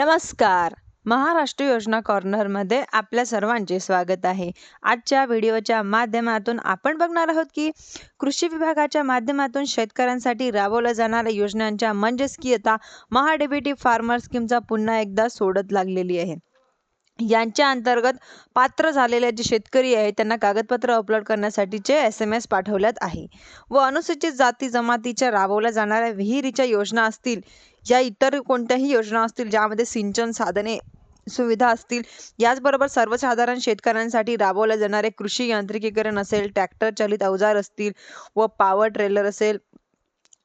नमस्कार. महाराष्ट्र योजना कॉर्नरमध्ये आपल्या सर्वांचे स्वागत आहे. आजच्या व्हिडिओच्या माध्यमातून आपण बघणार आहोत की कृषी विभागाच्या माध्यमातून शेतकऱ्यांसाठी राबवल्या जाणाऱ्या योजनांच्या म्हणजेच की आता महाडेबिटी फार्मर स्कीमचा पुन्हा एकदा सोडत लागलेली आहे. यांच्या अंतर्गत पात्र झालेले जे शेतकरी आहेत त्यांना कागदपत्र अपलोड करण्यासाठीचे एस एम एस पाठवल्यात आहे. व अनुसूचित जाती जमातीच्या राबवल्या जाणाऱ्या विहिरीच्या योजना असतील या इतर कोणत्याही योजना असतील ज्यामध्ये सिंचन साधने सुविधा असतील याचबरोबर सर्वसाधारण शेतकऱ्यांसाठी राबवल्या जाणारे कृषी यांत्रिकीकरण असेल ट्रॅक्टर चालित अवजार असतील व पॉवर ट्रेलर असेल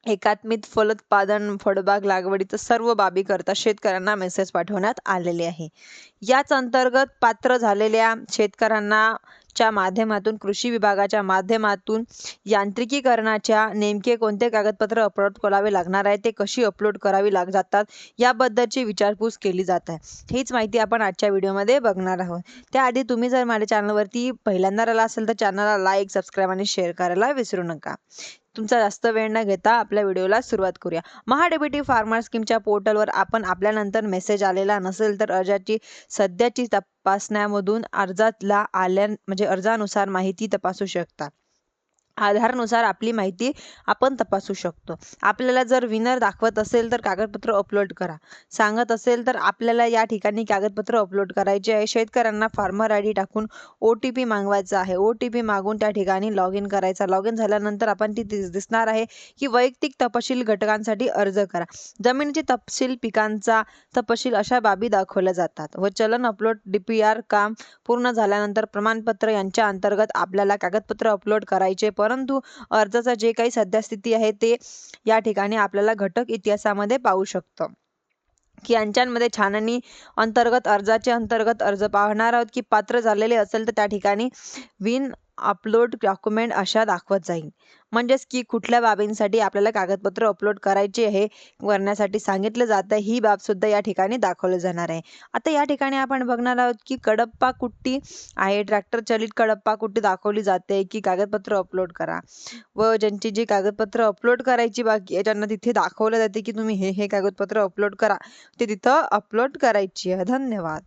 एकात्मिक फलोत्पादन फळबाग लागवडीचं सर्व बाबी करता शेतकऱ्यांना मेसेज पाठवण्यात आलेले आहे. याच अंतर्गत पात्र झालेल्या शेतकऱ्यांना च्या माध्यमातून कृषी विभागाच्या माध्यमातून यांत्रिकीकरणाच्या नेमके कोणते कागदपत्र अपलोड करावे लागणार आहे ते कशी अपलोड करावी लाग जातात याबद्दलची विचारपूस केली जात आहे. हीच माहिती आपण आजच्या व्हिडिओमध्ये बघणार आहोत. त्याआधी तुम्ही जर माझ्या चॅनलवरती पहिल्यांदा आला असेल तर चॅनलला लाईक सबस्क्राईब आणि शेअर करायला विसरू नका. तुमचा जास्त वेळ न घेता आपल्या व्हिडिओला सुरुवात करूया. महाडेबिटी फार्मर स्कीमच्या पोर्टलवर आपण आपल्यानंतर मेसेज आलेला नसेल तर अर्जाची सध्याची तपासण्यामधून अर्जातला आल्या म्हणजे अर्जानुसार माहिती तपासू शकता. आधारनुसार आपली माहिती आपण तपासू शकतो. आपल्याला जर विनर दाखवत असेल तर कागदपत्र अपलोड करा. सांगत असेल तर आपल्याला या ठिकाणी कागदपत्र अपलोड करायचे आहे. शेतकऱ्यांना फार्मर आय डी टाकून ओ टी पी मागवायचा आहे. ओ टी पी मागून त्या ठिकाणी लॉग इन करायचा. लॉग इन झाल्यानंतर आपण ती दिसणार आहे की वैयक्तिक तपशील घटकांसाठी अर्ज करा. जमिनीचे तपशील पिकांचा तपशील अशा बाबी दाखवल्या जातात व चलन अपलोड डी पी आर काम पूर्ण झाल्यानंतर प्रमाणपत्र यांच्या अंतर्गत आपल्याला कागदपत्र अपलोड करायचे परंतु अर्जाचा जे काही सध्यास्थिती आहे ते या ठिकाणी आपल्याला घटक इतिहासामध्ये पाहू शकतो. की यांच्यामध्ये छाननी अंतर्गत अर्जाचे अंतर्गत अर्ज पाहणार आहोत की पात्र झालेले असेल तर त्या ठिकाणी विन अपलोड डॉक्युमेंट अशा दाखवत जाईल. म्हणजेच की कुठल्या बाबींसाठी आपल्याला कागदपत्र अपलोड करायचे हे करण्यासाठी सांगितलं जातं ही बाबसुद्धा या ठिकाणी दाखवलं जाणार आहे. आता या ठिकाणी आपण बघणार आहोत की कडप्पा कुट्टी आहे. ट्रॅक्टर चलित कडप्पा कुट्टी दाखवली जाते की कागदपत्र अपलोड करा. व ज्यांची जी कागदपत्र अपलोड करायची बाकी ज्यांना त्यांना तिथे दाखवलं जाते की तुम्ही हे हे कागदपत्र अपलोड करा ते तिथं अपलोड करायची आहे. धन्यवाद.